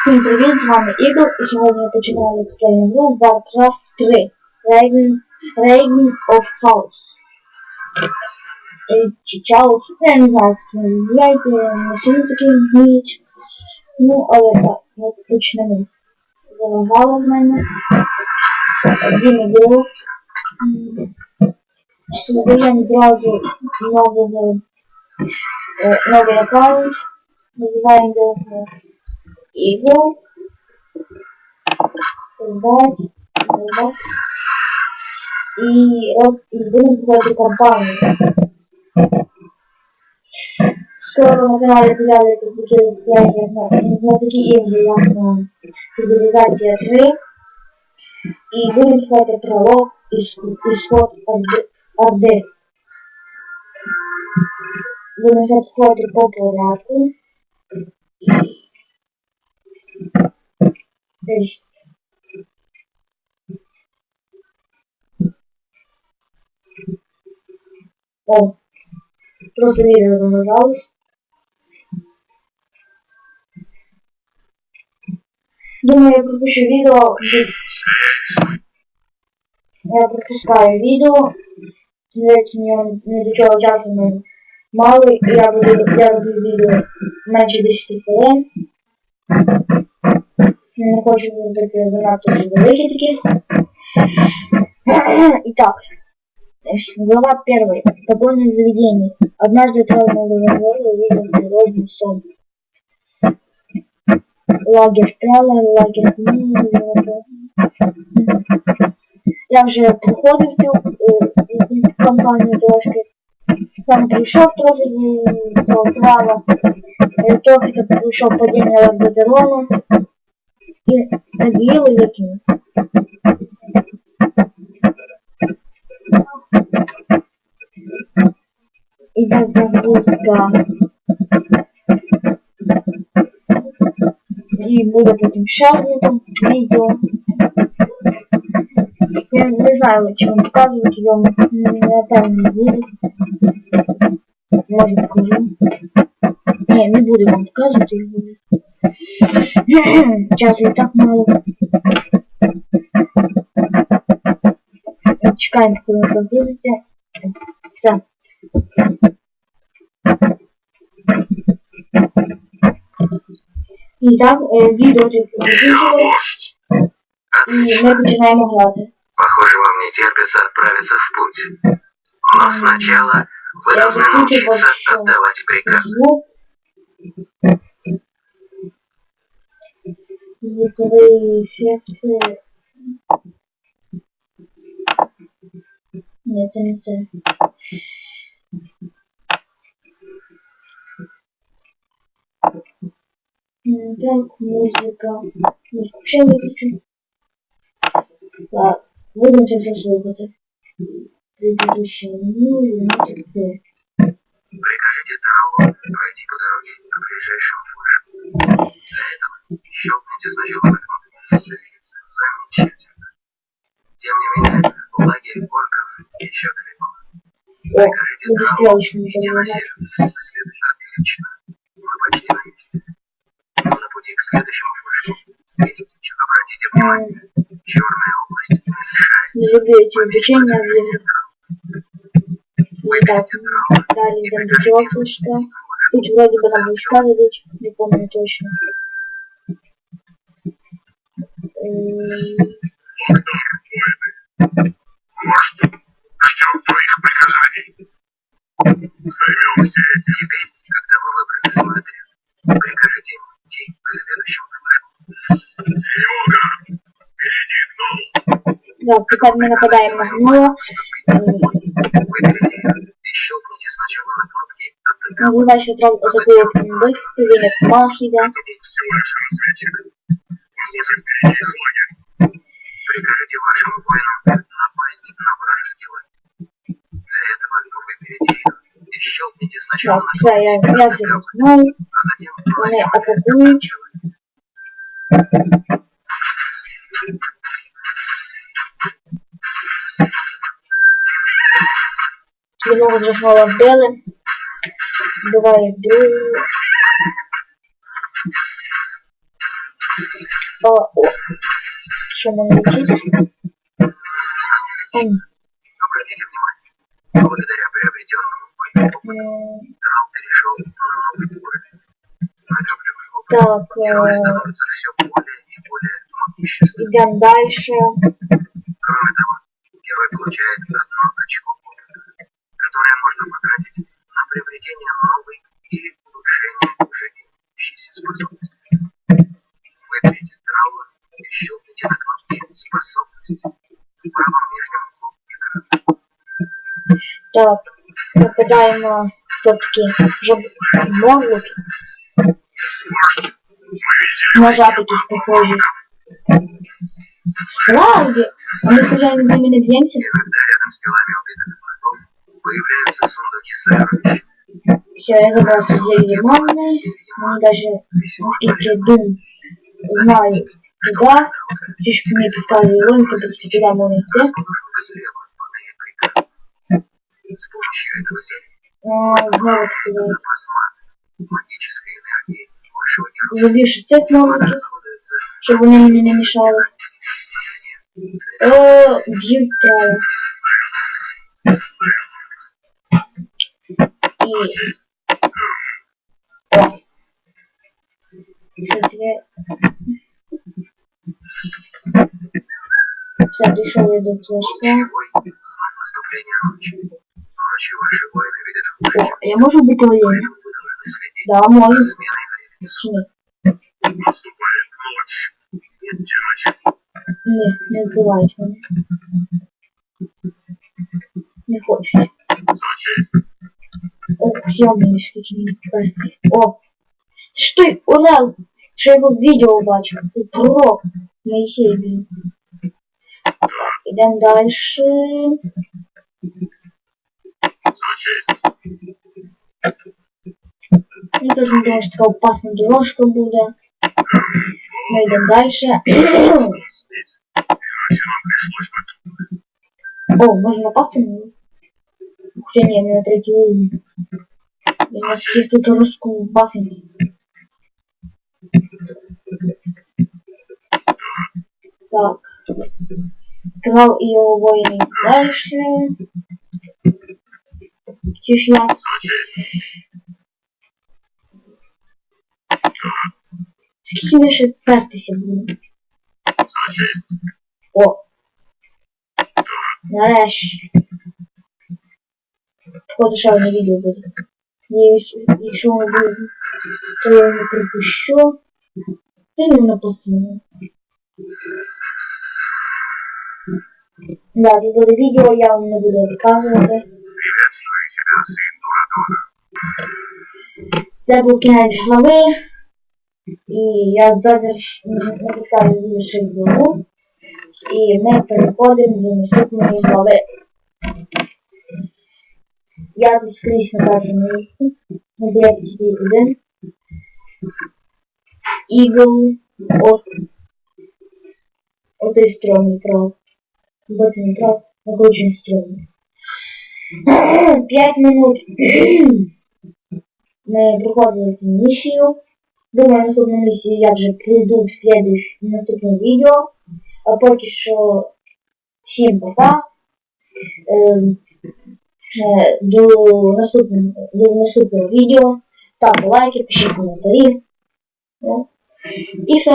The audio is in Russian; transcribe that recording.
Всім привіт, з вами Ігор, і сьогодні я починаю летсплей гру Warcraft 3 Reign, Reign of Chaos. Е, Чи Chaos, я не знаю, як це називається, не сильно такий вміють. Ну, але так, ми почнемо. Залагало в мене. Він ігрок. Создаємо зразу нового, е, новий аккаунт. Називаємо його Игру. Создать. И, вот, и будем проходить компанию. Скоро на канале появляются такие состояния, на, такие игры, как Цивилизация 3. И будем проходить пролог исход, исход Орды. Орды. Будем все проходить по порядку. Десь. О, просто видео замазалось. Думаю, я пропущу видео без... Я пропускаю видео. Дивіться, мені не до чого часу не мало, і я буду, я буду відео менше 10 хвилин. Я не хочу бути занадто вже великі такі. Итак, глава первая. Погоня заведений. Однажды травмовый январь увидел тревожный сон. Лагерь трава, лагерь Я вже приходив в цю е, компанію трошки. Там прийшов трохи до трава, е, трохи прийшов падіння лабдерону. І надіяло яким. Іде загрузка. І буде потім ще одне там відео. Я не знаю, чи вам показувати його, напевно, не буду. Може покажу. Ні, не буду вам показувати його. Часу і так мало. Чекаємо, коли він загрузиться. Все. І так, е, відео це закінчилось. І ми починаємо грати. Похоже, вам не терпится отправиться в путь. Но сначала вы Я должны закончу научиться большой отдавать приказ. звук. Звуковые эффекты. Не це. М, Так, музыка. Вообще выключу. Так, будем це все слухати. Предыдущее меню, юнитик Д. Прикажите Траллу пройти по дороге к ближайшему флажку. Для этого щелкните «Двигаться». Замечательно. Тем не менее, лагерь орков еще далеко. Прикажите стрелочками идти на север. Отлично. Мы почти на месте. Но на пути к следующему флажку есть, обратите внимание, черная область мешает. Забейте обучение в Так, Выберите Траллу далее и там прикажите видео что. Тут вроде бы нам войска дадут, не помню точно. Да, пока мы нападаем на и щелкните сначала на кнопки «Атака». мы дальше атакует быстро, или махи, да. Всего лишь разведчик. Их лагерь. Прикажите вашим воинам напасть на вражеский лагерь. Для этого выберите их и щелкните сначала Так, на все, я, я все знаю. а затем Вони кладите атакують. Одного вже гнола вбили. Вбиває другого. О, о. Вчить? М, Обратите внимание, благодаря приобретенному опыту Трал перешел на новый уровень. Накапливая опыт, Так, герой становится все более и более могущественным. йдемо дальше. Кроме того, герой получает одно Так, попадаємо все-таки, щоб можуть нажати якісь похожі. Справді, а ми случайно з ними не б'ємося? Иногда рядом с телами убитых врагов появляются сундуки с сокровищами. Все, я забрав це зелье манне. Мені даже, наскільки я думаю, знаю, туди, трішки мені підказує логіка, тобто туди можна С помощью этого зелья О, знову таки, да. запас маны, магической энергии вашего героя Забільше цих кнопки, расходуется щоб вони мені не мішали. на О, б'ють право. І... О. Що таке? Все, дійшов я до флешка. О, чем я можу бити воєнний? поэтому вы должны следить Да, можу. за сменой времени суток. Ні, Наступает ночь. Нет темноте. ні, не вбивають мене. Не хочу. Зачесть. Ох, йомаю, скільки мені карти. О! Це ж той Орел, що я його в відео бачив. Це пророк. Моїсей він. Ідемо далі. Зачесть. Я теж не думаю, що така опасна дорожка буде. Ми йдемо далі. Иначе нам пришлось бы О, можна напасти на нього? Хоча ні, не на третій уровень. Я на всіх тут дорожку в басені. Так. Крал і його воїни далі. Зачесть. Скільки ми ще? О! Нарешті. Походу ще одне відео буде. Якщо то я його не пропущу. Я не на постійно. Да, тут буде я вам не буду розказувати. Приветствую тебя, сын Дурадона. Це був кінець глави. І я заверш... написав завершив главу. І ми переходимо до наступної глави. Я тут скрізь на першому місці. На директорі один. Eagle. От. От і стрьомний трав. Бо це не трав, а очень стрьомний. П'ять минут. Ми проходили цю місію. Думаю, наступну місію я вже прийду в слідуч в наступне відео. А поки що всім пока. Ем, е, До наступного, до наступного відео. Ставте лайки, пишіть коментарі. Ну, І все.